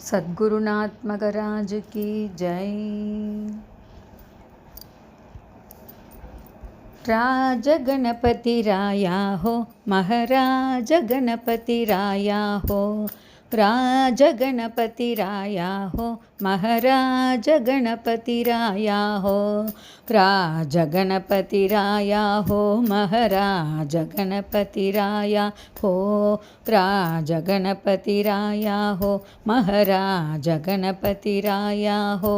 सद्गुरुनाथ राज की जय। राज गणपति राया हो महाराज गणपति राया हो राज गणपति राया हो महाराज गणपति राया हो राज गणपति राया हो महाराज गणपति राया हो राज गणपति राया हो महाराज गणपति राया हो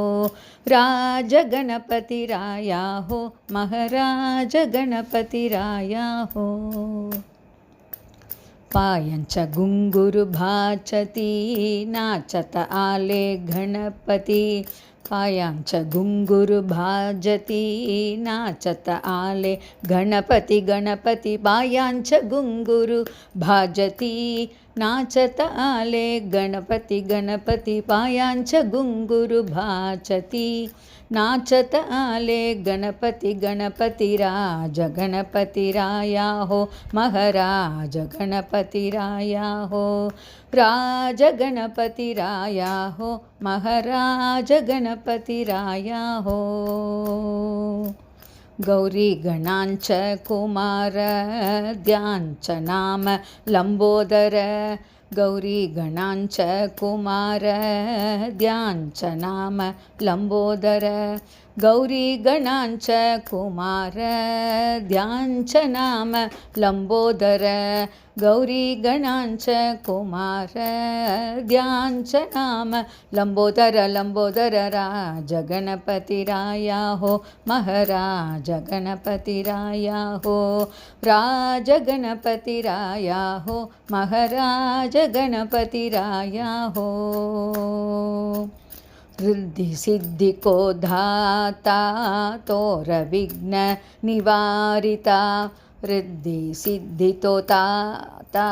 राज गणपति राया हो महाराज गणपति राया हो पायांच्या गुंगुरु भाचती नाचत आले गणपती. पायांच घुंगुरु भाजती नाचत आले गणपती गणपती पायांच घुंगुरु भाजती नाचत आले गणपती गणपती पायांच घुंगुरु भाचती नाचत आले गणपती गणपती राज गणपती राया महाराज गणपती राया हो राज गणपती राया महाराज गणपती राया हो गौरी गणांच कुमार द्यांच नाम लंबोदर गौरी गणांच कुमार द्यांच नाम लंबोदर गौरी गणांच कुमार द्यांच नाम लंबोदर गौरी गणांच कुमार द्यांच नाम लंबोदर लंबोदर राज गणपती राया हो महाराज गणपती राया हो राज गणपती राया हो महाराज गणपती राया हो रिद्धि सिद्धि को धाता तोर विघ्न निवारिता रिद्धि सिद्धि तो ताता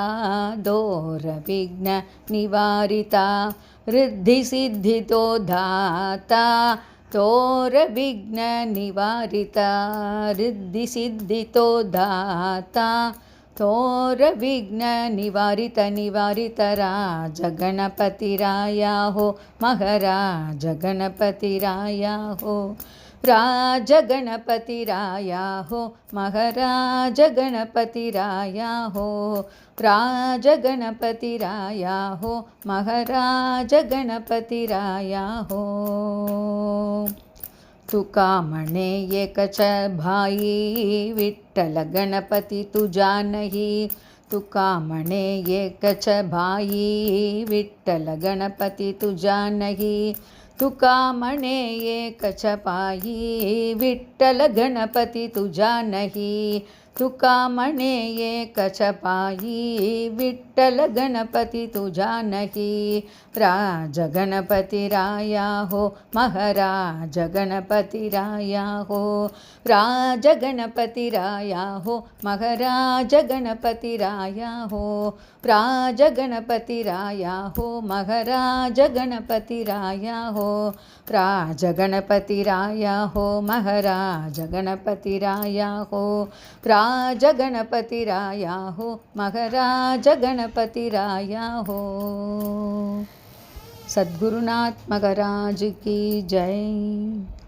दोर विघ्न निवारिता रिद्धि सिद्धि तो धाता तोर विघ्न निवारिता रिद्धि सिद्धि तो धाता तोर विघ्न निवारित निवारित राज गणपति राया हो, महाराज गणपति राया हो, राज राया हो, महाराज गणपति राया हो, राज राया हो, महाराज गणपति राया हो। तुका म्हणे एकच भाई विठ्ठल गणपती तुझा नाही. तुका म्हणे एकच भाई विठ्ठल गणपती तुझा नाही. तुका म्हणे एकच पायी विठ्ठल गणपती तुझा नाही. तुका म्हणे एकच पायी विठ्ठल गणपती तुझा नाही. राज गणपती राया हो, महाराज गणपती राया हो. राज गणपती राया हो, महाराज गणपती राया हो. राज गणपती राया हो, महाराज गणपती राया हो. राज गणपति राया हो महाराज गणपति राया हो राज गणपति राया हो महाराज गणपति राया हो। सद्गुरुनाथ मगराज की जय।